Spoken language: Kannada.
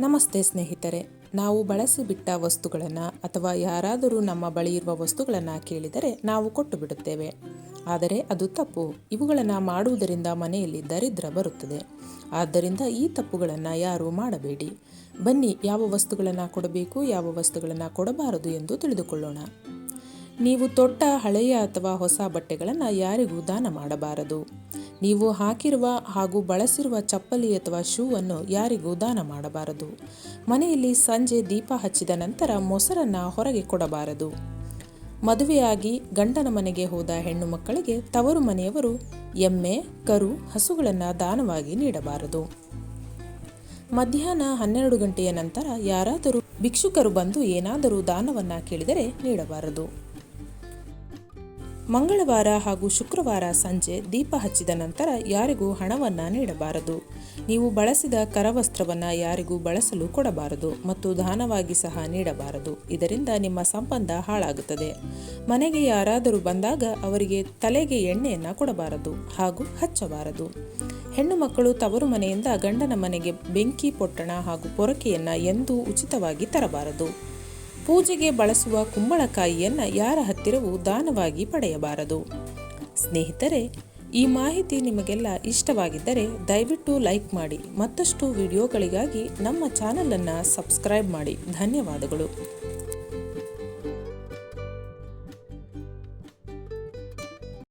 ನಮಸ್ತೆ ಸ್ನೇಹಿತರೆ, ನಾವು ಬಳಸಿ ಬಿಟ್ಟ ವಸ್ತುಗಳನ್ನು ಅಥವಾ ಯಾರಾದರೂ ನಮ್ಮ ಬಳಿ ಇರುವ ವಸ್ತುಗಳನ್ನು ಕೇಳಿದರೆ ನಾವು ಕೊಟ್ಟು ಬಿಡುತ್ತೇವೆ. ಆದರೆ ಅದು ತಪ್ಪು. ಇವುಗಳನ್ನು ಮಾಡುವುದರಿಂದ ಮನೆಯಲ್ಲಿ ದರಿದ್ರ ಬರುತ್ತದೆ. ಆದ್ದರಿಂದ ಈ ತಪ್ಪುಗಳನ್ನು ಯಾರೂ ಮಾಡಬೇಡಿ. ಬನ್ನಿ, ಯಾವ ವಸ್ತುಗಳನ್ನು ಕೊಡಬೇಕು, ಯಾವ ವಸ್ತುಗಳನ್ನು ಕೊಡಬಾರದು ಎಂದು ತಿಳಿದುಕೊಳ್ಳೋಣ. ನೀವು ತೊಟ್ಟ, ಹಳೆಯ ಅಥವಾ ಹೊಸ ಬಟ್ಟೆಗಳನ್ನು ಯಾರಿಗೂ ದಾನ ಮಾಡಬಾರದು. ನೀವು ಹಾಕಿರುವ ಹಾಗೂ ಬಳಸಿರುವ ಚಪ್ಪಲಿ ಅಥವಾ ಶೂ ಅನ್ನು ಯಾರಿಗೂ ದಾನ ಮಾಡಬಾರದು. ಮನೆಯಲ್ಲಿ ಸಂಜೆ ದೀಪ ಹಚ್ಚಿದ ನಂತರ ಮೊಸರನ್ನು ಹೊರಗೆ ಕೊಡಬಾರದು. ಮದುವೆಯಾಗಿ ಗಂಡನ ಮನೆಗೆ ಹೋದ ಹೆಣ್ಣು ಮಕ್ಕಳಿಗೆ ತವರು ಮನೆಯವರು ಎಮ್ಮೆ, ಕರು, ಹಸುಗಳನ್ನು ದಾನವಾಗಿ ನೀಡಬಾರದು. ಮಧ್ಯಾಹ್ನ ಹನ್ನೆರಡು ಗಂಟೆಯ ನಂತರ ಯಾರಾದರೂ ಭಿಕ್ಷುಕರು ಬಂದು ಏನಾದರೂ ದಾನವನ್ನು ಕೇಳಿದರೆ ನೀಡಬಾರದು. ಮಂಗಳವಾರ ಹಾಗೂ ಶುಕ್ರವಾರ ಸಂಜೆ ದೀಪ ಹಚ್ಚಿದ ನಂತರ ಯಾರಿಗೂ ಹಣವನ್ನು ನೀಡಬಾರದು. ನೀವು ಬಳಸಿದ ಕರವಸ್ತ್ರವನ್ನು ಯಾರಿಗೂ ಬಳಸಲು ಕೊಡಬಾರದು ಮತ್ತು ದಾನವಾಗಿ ಸಹ ನೀಡಬಾರದು. ಇದರಿಂದ ನಿಮ್ಮ ಸಂಬಂಧ ಹಾಳಾಗುತ್ತದೆ. ಮನೆಗೆ ಯಾರಾದರೂ ಬಂದಾಗ ಅವರಿಗೆ ತಲೆಗೆ ಎಣ್ಣೆಯನ್ನು ಕೊಡಬಾರದು ಹಾಗೂ ಹಚ್ಚಬಾರದು. ಹೆಣ್ಣು ಮಕ್ಕಳು ತವರು ಮನೆಯಿಂದ ಗಂಡನ ಮನೆಗೆ ಬೆಂಕಿ, ಪೊಟ್ಟಣ ಹಾಗೂ ಪೊರಕೆಯನ್ನು ಎಂದೂ ಉಚಿತವಾಗಿ ತರಬಾರದು. ಪೂಜೆಗೆ ಬಳಸುವ ಕುಂಬಳಕಾಯಿಯನ್ನು ಯಾರ ಹತ್ತಿರವೂ ದಾನವಾಗಿ ಪಡೆಯಬಾರದು. ಸ್ನೇಹಿತರೆ, ಈ ಮಾಹಿತಿ ನಿಮಗೆಲ್ಲ ಇಷ್ಟವಾಗಿದ್ದರೆ ದಯವಿಟ್ಟು ಲೈಕ್ ಮಾಡಿ, ಮತ್ತಷ್ಟು ವಿಡಿಯೋಗಳಿಗಾಗಿ ನಮ್ಮ ಚಾನಲನ್ನು ಸಬ್ಸ್ಕ್ರೈಬ್ ಮಾಡಿ. ಧನ್ಯವಾದಗಳು.